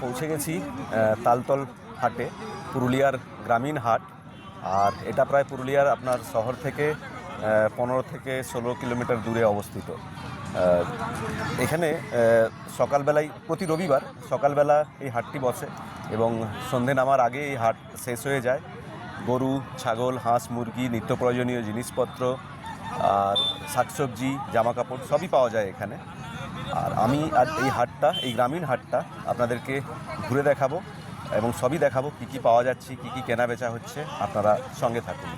পৌঁছে গেছি তালতল হাটে, পুরুলিয়ার গ্রামীণ হাট। আর এটা প্রায় পুরুলিয়ার আপনার শহর থেকে পনেরো থেকে ষোলো কিলোমিটার দূরে অবস্থিত। এখানে সকালবেলায়, প্রতি রবিবার সকালবেলা এই হাটটি বসে এবং সন্ধে নামার আগে এই হাট শেষ হয়ে যায়। গরু, ছাগল, হাঁস, মুরগি, নিত্য প্রয়োজনীয় জিনিসপত্র, আর শাকসবজি জামা কাপড় সবই পাওয়া যায় এখানে। আর আমি আর এই হাটটা, এই গ্রামীণ হাটটা আপনাদেরকে ঘুরে দেখাবো এবং সবই দেখাবো কী কী পাওয়া যাচ্ছে, কী কী কেনা বেচা হচ্ছে। আপনারা সঙ্গে থাকুন।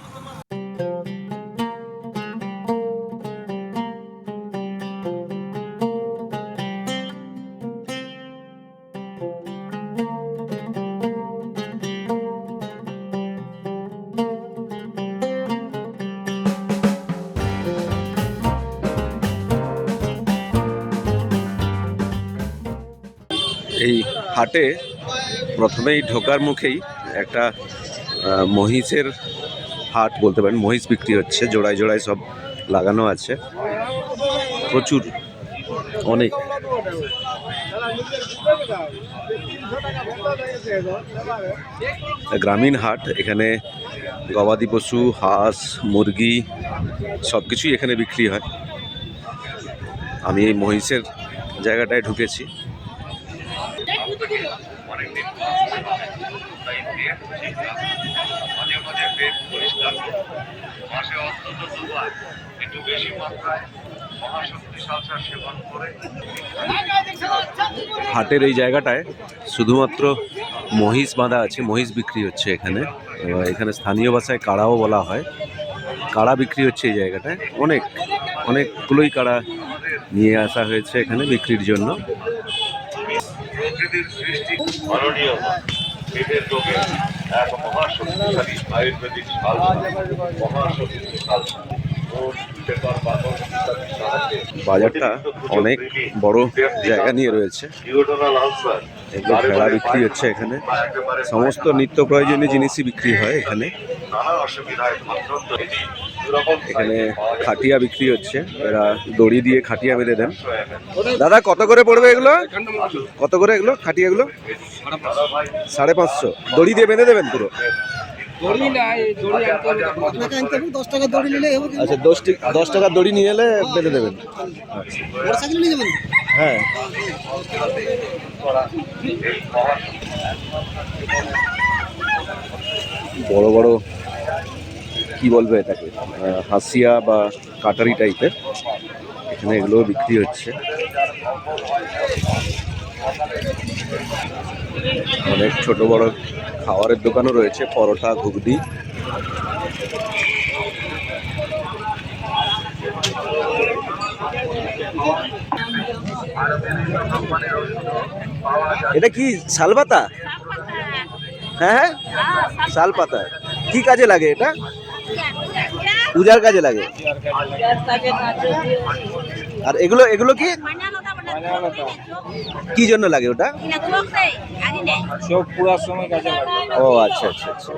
এই হাটে প্রথমেই ঢোকার মুখেই একটা মহিষের হাট বলতে পারেন, মহিষ বিক্রি হচ্ছে, জোড়ায় জোড়ায় সব লাগানো আছে। প্রচুর, অনেক। গ্রামীণ হাট, এখানে গবাদি পশু, হাঁস, মুরগি সব কিছুই এখানে বিক্রি হয়। আমি এই মহিষের জায়গাটায় ঢুকেছি। হাটের এই জায়গাটায় শুধুমাত্র মহিষ বাঁধা আছে, মহিষ বিক্রি হচ্ছে এখানে। এখানে স্থানীয় ভাষায় কাড়াও বলা হয়। কাড়া বিক্রি হচ্ছে এই জায়গাটায়। অনেক, অনেকগুলোই কাড়া নিয়ে আসা হয়েছে এখানে বিক্রির জন্য। মাননীয় রোগে এক মহাশক্তিশালী আয়ুর্বেদিক সালসা মহাশক্তি সালসা পেপার পাথর ইত্যাদির সাহায্যে বাজারটা অনেক বড় জায়গা নিয়ে রয়েছে। এগুলো ভেড়া বিক্রি হচ্ছে এখানে। সমস্ত নিত্য প্রয়োজনীয় জিনিসই বিক্রি হয় এখানে। নানা অসুবিধায় এখানে। খাটিয়া বিক্রি হচ্ছে। এরা দড়ি দিয়ে খাটিয়া বেঁধে দেন। দাদা কত করে পড়বে এগুলো? কত করে এগুলো খাটিয়াগুলো? সাড়ে পাঁচশো। দড়ি দিয়ে বেঁধে দেবেন পুরো? হবে দশ টাকা দড়ি আচ্ছা নিয়ে এলে বেঁধে দেবেন। হ্যাঁ। বড় বড় কি বলবে এটাকে? হাসিয়া বা কাটারি টাইপের। এখানে এগুলো বিক্রি হচ্ছে। অনেক ছোট বড় খাবারের দোকানও রয়েছে পরোটা ঘুগনি। এটা কি শালপাতা হ্যাঁ হ্যাঁ। শালপাতা কি কাজে লাগে এটা? পূজার কাজে লাগে? আর এগুলো এগুলো কি? কি জন্য লাগে ওটা? সব পুরার সময় কাজে লাগে। ও আচ্ছা আচ্ছা আচ্ছা।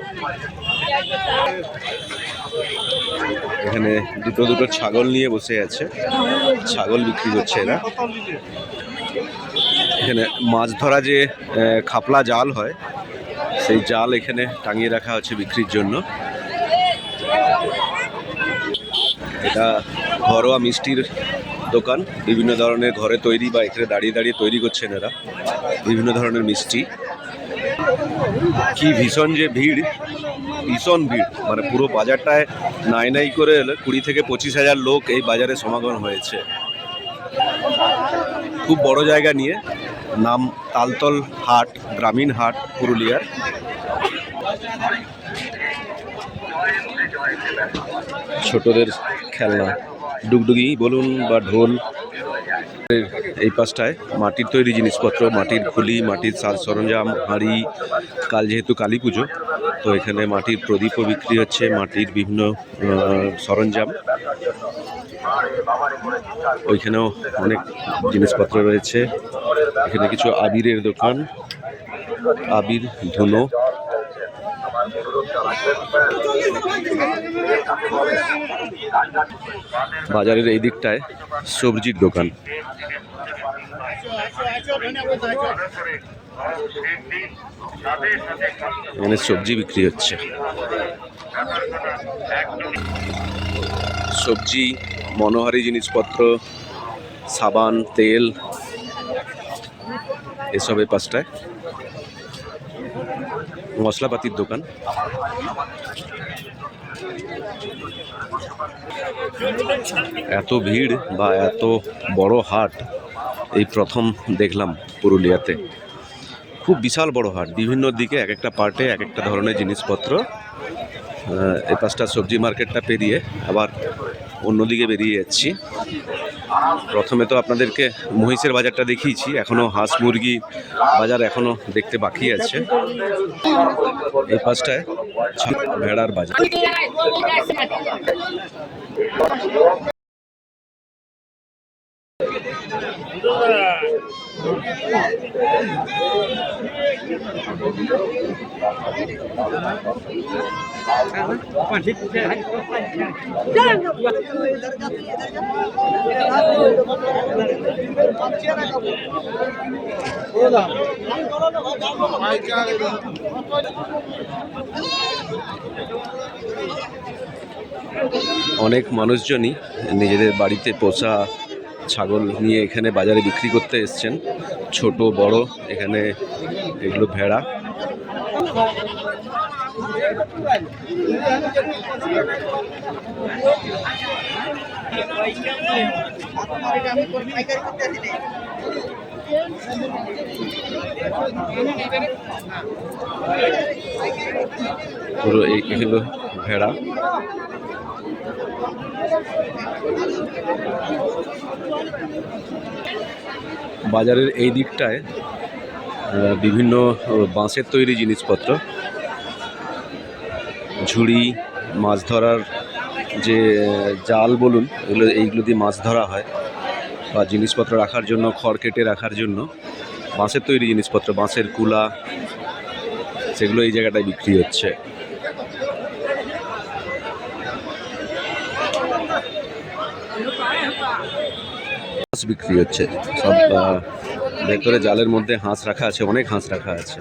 এখানে দুটো দুটো ছাগল নিয়ে বসে আছে। ছাগল বিক্রি করছে এরা। এখানে মাছ ধরা যে খাপলা জাল হয় সেই জাল এখানে টাঙিয়ে রাখা হচ্ছে বিক্রির জন্য। এটা ঘরোয়া মিষ্টির দোকান। বিভিন্ন ধরনের ঘরে তৈরি বা এখানে দাঁড়িয়ে দাঁড়িয়ে তৈরি করছেন এরা। বিভিন্ন ধরনের মিষ্টি। কি ভীষণ যে ভিড়, ভীষণ ভিড়। মানে পুরো বাজারটায় নাই নাই করে কুড়ি থেকে পঁচিশ হাজার লোক এই বাজারে সমাগম হয়েছে। খুব বড় জায়গা নিয়ে, নাম তালতল হাট, গ্রামীণ হাট, পুরুলিয়ার। ছোটদের খেলনা। ডুগডুগি, বলুন বা ঢোল। এই পাশটায় মাটির তৈরি জিনিসপত্র, মাটির খুলি, মাটির সাজ সরঞ্জাম, হাঁড়ি, কাল যেহেতু কালী পুজো, তো এখানে মাটির প্রদীপও বিক্রি হচ্ছে, মাটির বিভিন্ন সরঞ্জাম। ওইখানেও অনেক জিনিসপত্র রয়েছে। এখানে কিছু আবিরের দোকান, আবির, ধুনো বাজারের এই দিকটায় সবজির দোকান। এখানে সবজি বিক্রি হচ্ছে। সবজি, মনোহারি জিনিসপত্র, সাবান, তেল, এসব এই পাশটায় মশলাপাতির দোকান। এত ভিড় বা এত বড় হাট এই প্রথম দেখলাম পুরুলিয়াতে। খুব বিশাল বড় হাট বিভিন্ন দিকে এক একটা পার্টে এক একটা ধরনের জিনিসপত্র আহ, এই পাশটা সবজি মার্কেটটা পেরিয়ে আবার অন্যদিকে বেরিয়ে যাচ্ছি। প্রথমে তো আপনাদেরকে মহিষের বাজারটা দেখিয়েছি, এখনও হাঁস মুরগি বাজার এখনও দেখতে বাকি আছে। এই পাঁচটায় ভেড়ার বাজার। অনেক মানুষজনই নিজেদের বাড়িতে পোষা ছাগল নিয়ে এখানে বাজারে বিক্রি করতে এসছেন। ছোট, বড়, এখানে এগুলো ভেড়া। পুরো এই এগুলো ভেড়া। বাজারের এই দিকটায় বিভিন্ন বাঁশের তৈরি জিনিসপত্র, ঝুড়ি, মাছ ধরার যে জাল বলুন, এগুলো, এইগুলো দিয়ে মাছ ধরা হয়, বা জিনিসপত্র রাখার জন্য, খড় কেটে রাখার জন্য, বাঁশের তৈরি জিনিসপত্র, বাঁশের কুলা, সেগুলো এই জায়গাটায় বিক্রি হচ্ছে। হাঁস বিক্রি হচ্ছে। সব ভেতরে জালের মধ্যে হাঁস রাখা আছে, অনেক হাঁস রাখা আছে।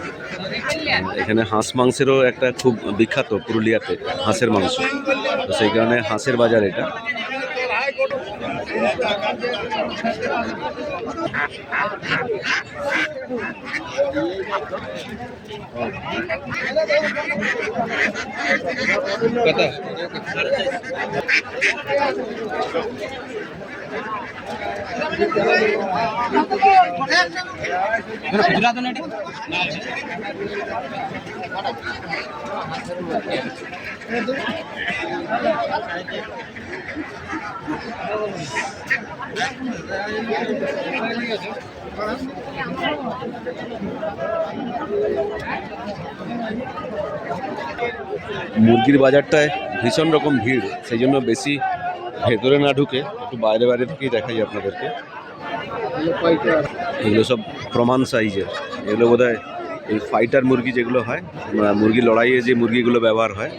এখানে হাঁস মাংসেরও একটা খুব বিখ্যাত পুরুলিয়াতে হাঁসের মাংস। তো সেই কারণে হাঁসের বাজার এটা। কত గుజరాత్ ఉన్నాడు মুরগির বাজারটায় ভীষণ রকম ভিড়, সেই জন্য বেশি ভেতরে না ঢুকে একটু বাইরে বাইরে থেকেই দেখাই আপনাদেরকে। এগুলো সব প্রমাণ সাইজের। এগুলো বোধ এই ফাইটার মুরগি যেগুলো হয় মুরগি লড়াইয়ে যে মুরগিগুলো ব্যবহার হয়,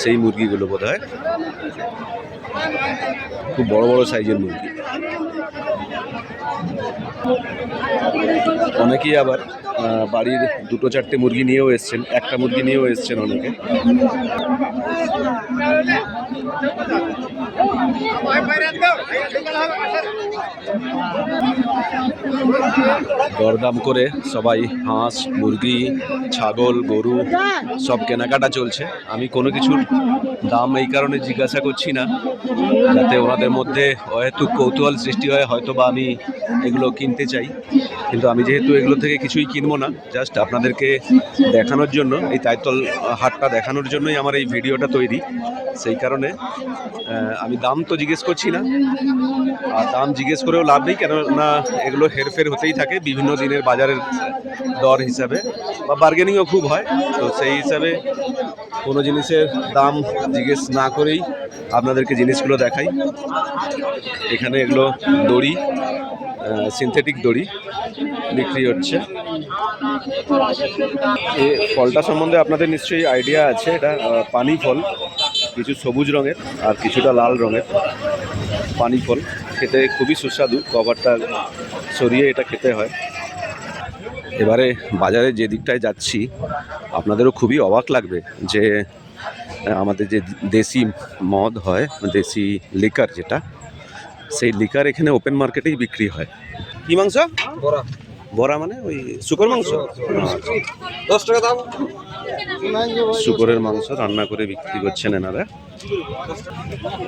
সেই মুরগিগুলো বোধ হয় খুব বড় বড় সাইজের মুরগি। অনেকেই আবার বাড়ির দুটো চারটে মুরগি নিয়েও এসছেন, একটা মুরগি নিয়েও এসছেন অনেকে। দরদাম করে সবাই হাঁস, মুরগি, ছাগল, গরু সব কেনাকাটা চলছে। আমি কোনো কিছুর দাম এই কারণে জিজ্ঞাসা করছি না, যাতে ওনাদের মধ্যে হয়তো কৌতূহল সৃষ্টি হয় হয়তো বা আমি এগুলো কিনতে চাই। কিন্তু আমি যেহেতু এগুলো থেকে কিছুই কিনবো না, জাস্ট আপনাদেরকে দেখানোর জন্য, এই তাইতল হাটটা দেখানোর জন্যই আমার এই ভিডিওটা তৈরি। সেই কারণে আমি দাম তো জিজ্ঞেস করছি না, আর দাম জিজ্ঞেস করেও লাভ নেই, কেননা এগুলো হেরফের হতেই থাকে, বিভিন্ন দিনের বাজারের দর হিসাবে। বা বার্গেনিংও খুব হয়, তো সেই হিসাবে কোনো জিনিসের দাম জিজ্ঞেস না করেই আপনাদেরকে জিনিসগুলো দেখাই। এখানে এগুলো দড়ি সিনথেটিক দড়ি বিক্রি হচ্ছে। এ ফলটা সম্বন্ধে আপনাদের নিশ্চয়ই আইডিয়া আছে, এটা পানি ফল, কিছু সবুজ রঙের আর কিছুটা লাল রঙের পানি ফল। খেতে খুবই সুস্বাদু কভারটা সরিয়ে এটা খেতে হয়। এবারে বাজারে যে দিকটায় যাচ্ছি আপনাদেরও খুবই অবাক লাগবে যে আমাদের যে দেশি মদ হয় দেশি লিকার যেটা সেই লিকার এখানে ওপেন মার্কেটেই বিক্রি হয়। কি মাংস? বড়া। বড়া মানে ওই শুকর মাংস? দশ টাকা দাম। শুকরের মাংস রান্না করে বিক্রি করছেন এনারা।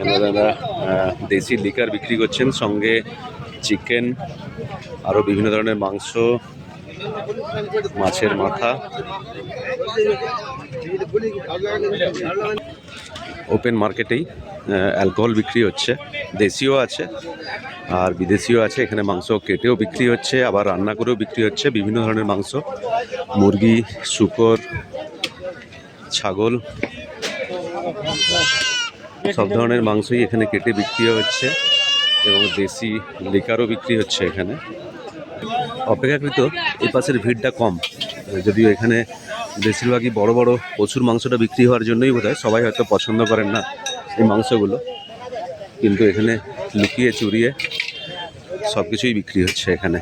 এনারা দেশি লিকার বিক্রি করছেন। সঙ্গে চিকেন আরও বিভিন্ন ধরনের মাংস, মাছের মাথা। ওপেন মার্কেটেই অ্যালকোহল বিক্রি হচ্ছে দেশিও আছে, আর বিদেশিও আছে, এখানে মাংস কেটেও বিক্রি হচ্ছে, আবার রান্না করেও বিক্রি হচ্ছে, বিভিন্ন ধরনের মাংস। মুরগি, শুকর, ছাগল, সব ধরনের মাংসই এখানে কেটে বিক্রি হচ্ছে। এবং দেশি লিকারও বিক্রি হচ্ছে এখানে। অপেক্ষাকৃত এই পাশের ভিড়টা কম। যদিও এখানে বেশিরভাগই বড় বড় প্রচুর মাংসটা বিক্রি হওয়ার জন্যই বোধ সবাই হয়তো পছন্দ করেন না এই মাংসগুলো। কিন্তু এখানে লুকিয়ে চুরিয়ে সব কিছুই বিক্রি হচ্ছে এখানে।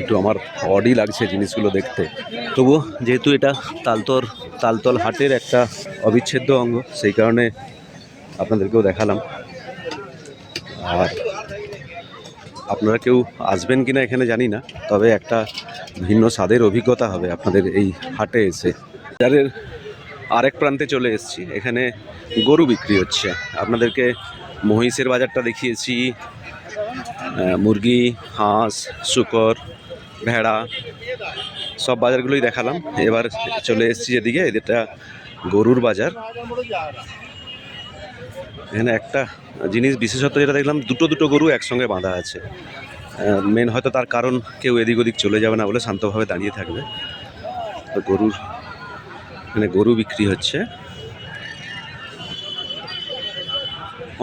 একটু আমার অডই লাগছে জিনিসগুলো দেখতে। তবুও যেহেতু এটা তালতর, তালতল হাটের একটা অবিচ্ছেদ্য অঙ্গ, সেই কারণে আপনাদেরকেও দেখালাম। আর আপনারা কেউ আসবেন কিনা এখানে জানি না, তবে একটা ভিন্ন স্বাদের অভিজ্ঞতা হবে আপনাদের এই হাটে এসে। বাজারের আরেক প্রান্তে চলে এসেছি, এখানে গরু বিক্রি হচ্ছে। আপনাদেরকে মহিষের বাজারটা দেখিয়েছি মুরগি, হাঁস, শুকর, ভেড়া, সব বাজারগুলোই দেখালাম। এবার চলে এসেছি যেদিকে এটা গরুর বাজার। এখানে একটা জিনিস বিশেষত যেটা দেখলাম, দুটো দুটো গরু একসঙ্গে বাঁধা আছে। মেন হয়তো তার কারণ কেউ এদিক ওদিক চলে যাবে না বলে শান্তভাবে দাঁড়িয়ে থাকবে। তো গরুর, এখানে গরু বিক্রি হচ্ছে।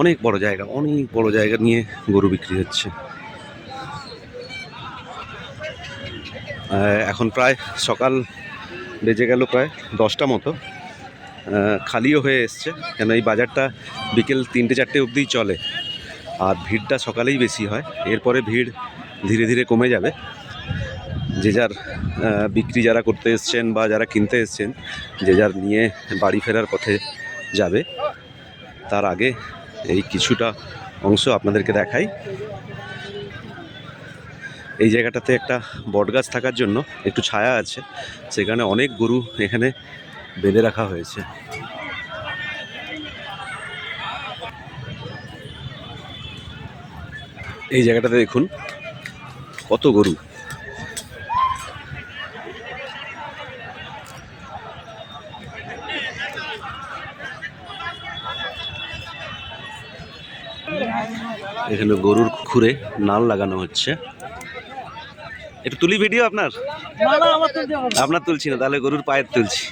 অনেক বড় জায়গা, অনেক বড় জায়গা নিয়ে গরু বিক্রি হচ্ছে। এখন প্রায় সকাল বেজে গেল প্রায় দশটা মতো। খালিও হয়ে এসছে, কেন এই বাজারটা বিকেল তিনটে চারটে অবধিই চলে, আর ভিড়টা সকালেই বেশি হয়। এরপরে ভিড় ধীরে ধীরে কমে যাবে। যে যার বিক্রি যারা করতে এসছেন বা যারা কিনতে এসছেন, যে যার নিয়ে বাড়ি ফেরার পথে যাবে, তার আগে এই কিছুটা অংশ আপনাদেরকে দেখাই। এই জায়গাটাতে একটা বটগাছ থাকার জন্য একটু ছায়া আছে। সেখানে অনেক গরু এখানে বেঁধে রাখা হয়েছে। এই জায়গাটাতে দেখুন, কত গরু। এখানে গরুর খুরে নাল লাগানো হচ্ছে। একটু তুলি ভিডিও আপনার? আপনার তুলছি না তাহলে গরুর পায়ের তুলছি।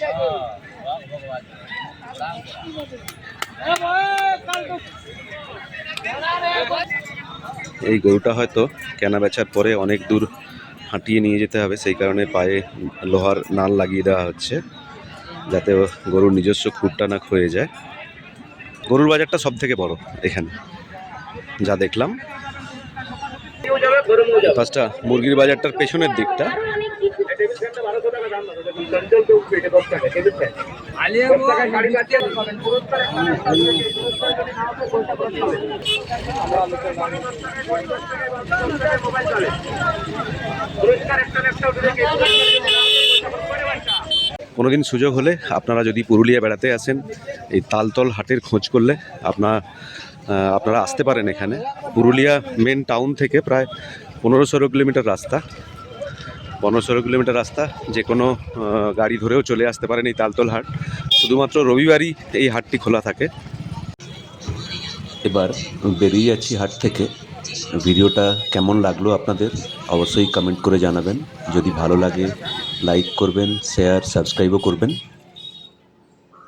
এই গরুটা হয়তো কেনা বেচার পরে অনেক দূর হাঁটিয়ে নিয়ে যেতে হবে সেই কারণে পায়ে লোহার নাল লাগিয়ে দেওয়া হচ্ছে যাতে গরুর নিজস্ব খুঁটটা না ক্ষয়ে যায়। গরুর বাজারটা সব থেকে বড় এখানে। যা দেখলাম। ফার্স্টটা মুরগির বাজারটার পেছনের দিকটা। কোনোদিন সুযোগ হলে আপনারা যদি পুরুলিয়া বেড়াতে আসেন, এই তালতল হাটের খোঁজ করলে আপনার আপনারা আসতে পারেন এখানে। পুরুলিয়া মেন টাউন থেকে প্রায় পনেরো ষোলো কিলোমিটার রাস্তা। পনেরো ষোলো কিলোমিটার রাস্তা, যে কোনো গাড়ি ধরেও চলে আসতে পারেন এই তালতল হাট। শুধুমাত্র রবিবারই এই হাটটি খোলা থাকে। এবার বেরিয়ে যাচ্ছি হাট থেকে। ভিডিওটা কেমন লাগল আপনাদের, অবশ্যই কমেন্ট করে জানাবেন। যদি ভালো লাগে লাইক করবেন শেয়ার সাবস্ক্রাইবও করবেন।